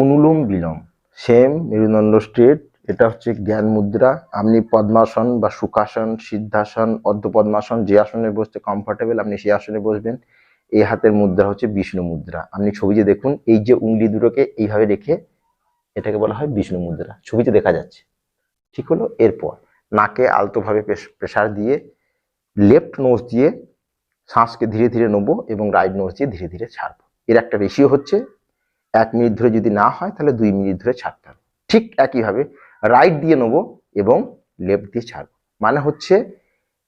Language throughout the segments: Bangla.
অনুলোম বিলোম। সেম মেরুদণ্ড স্ট্রেট এটা হচ্ছে জ্ঞান মুদ্রা। আপনি পদ্মাসন বা সুখাসন সিদ্ধাসন অর্ধ পদ্মাসন যে আসনে বসতে কমফোর্টেবল আপনি সেই আসনে বসবেন। এই হাতের মুদ্রা হচ্ছে বিষ্ণু মুদ্রা। আপনি ছবিতে দেখুন, এই যে উঙ্গলি দুটোকে এইভাবে রেখে এটাকে বলা হয় বিষ্ণু মুদ্রা। ছবিতে দেখা যাচ্ছে। ঠিক হলো? এরপর নাকে আলতোভাবে প্রেসার দিয়ে লেফট নোজ দিয়ে শ্বাসকে ধীরে ধীরে নেব এবং রাইট নোজ দিয়ে ধীরে ধীরে ছাড়বো। এর একটা রেশিও হচ্ছে এক মিনিট ধরে যদি না হয়, তাহলে দুই মিনিট ধরে ছাড়তে হবে। ঠিক একইভাবে রাইট দিয়ে নেব এবং লেফট দিয়ে ছাড়বো। মানে হচ্ছে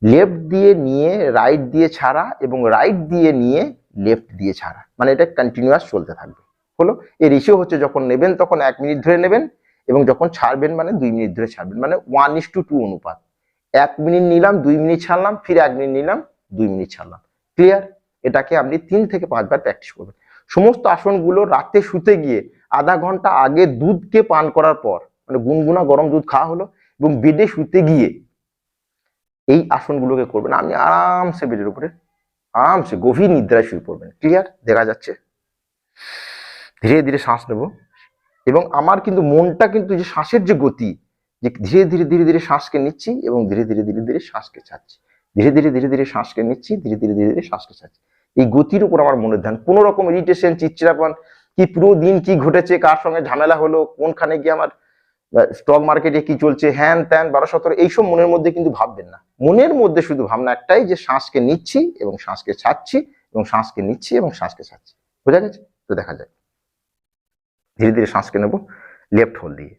লেফট দিয়ে নিয়ে রাইট দিয়ে ছাড়া এবং রাইট দিয়ে নিয়ে লেফট দিয়ে ছাড়া। মানে এটা কন্টিনিউয়াস চলতে থাকবে। হলো? এই রেশিও হচ্ছে যখন নেবেন তখন এক মিনিট ধরে নেবেন এবং যখন ছাড়বেন মানে দুই মিনিট ধরে ছাড়বেন। মানে ওয়ান ইস টু টু অনুপাত। এক মিনিট নিলাম, দুই মিনিট ছাড়লাম, ফিরে এক মিনিট নিলাম, দুই মিনিট ছাড়লাম। ক্লিয়ার এটাকে আপনি তিন থেকে পাঁচবার প্র্যাকটিস করবেন। সমস্ত আসনগুলো রাতে শুতে গিয়ে আধা ঘণ্টা আগে দুধকে পান করার পর মানে গুনগুনা গরম দুধ খাওয়া হলো এবং বেডে শুতে গিয়ে এই আসনগুলোকে করবেন আপনি আরামসে বেডের উপরে আরামসে গভীর নিদ্রায় শুয়ে পড়বেন ক্লিয়ার দেখা যাচ্ছে ধীরে ধীরে শ্বাস নেব এবং আমার কিন্তু মনটা কিন্তু যে শ্বাসের যে গতি যে ধীরে ধীরে ধীরে ধীরে শ্বাসকে নিচ্ছি এবং ধীরে ধীরে ধীরে ধীরে শ্বাসকে ছাড়ছি ধীরে ধীরে ধীরে ধীরে শ্বাসকে নিচ্ছি ধীরে ধীরে ধীরে ধীরে শ্বাসকে ছাড়ছি এই গতির উপর আমার মনের ধ্যান। কোনো রকম ইরিটেশন চিচ্চিরাপন কি পুরো দিন কি ঘটেছে, কার সঙ্গে ঝামেলা হলো, কোনখানে গিয়ে আমার স্টক মার্কেটে কি চলছে, হ্যান ত্যান, বারো সতেরো, এইসব মনের মধ্যে কিন্তু ভাববেন না। মনের মধ্যে শুধু ভাবনা একটাই যে শ্বাসকে নিচ্ছি এবং শ্বাসকে ছাড়ছি এবং শ্বাসকে নিচ্ছি এবং শ্বাসকে ছাড়ছি। বোঝা গেছে? তো দেখা যায় ধীরে ধীরে শ্বাসকে নেব লেফট হোল দিয়ে।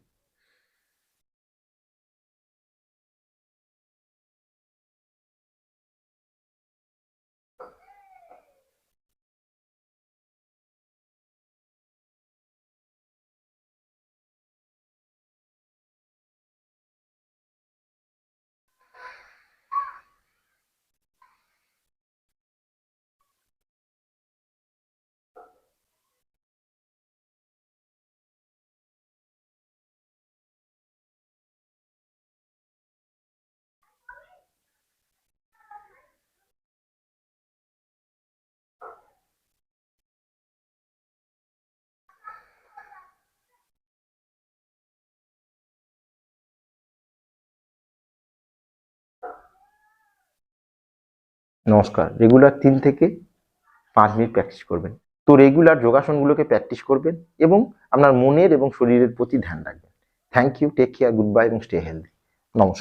নমস্কার। রেগুলার তিন থেকে পাঁচ মিনিট প্র্যাকটিস করবেন। তো রেগুলার যোগাসনগুলোকে প্র্যাকটিস করবেন এবং আপনার মনের এবং শরীরের প্রতি ধ্যান রাখবেন। Thank you take care goodbye এবং স্টে হেলদি নমস্কার।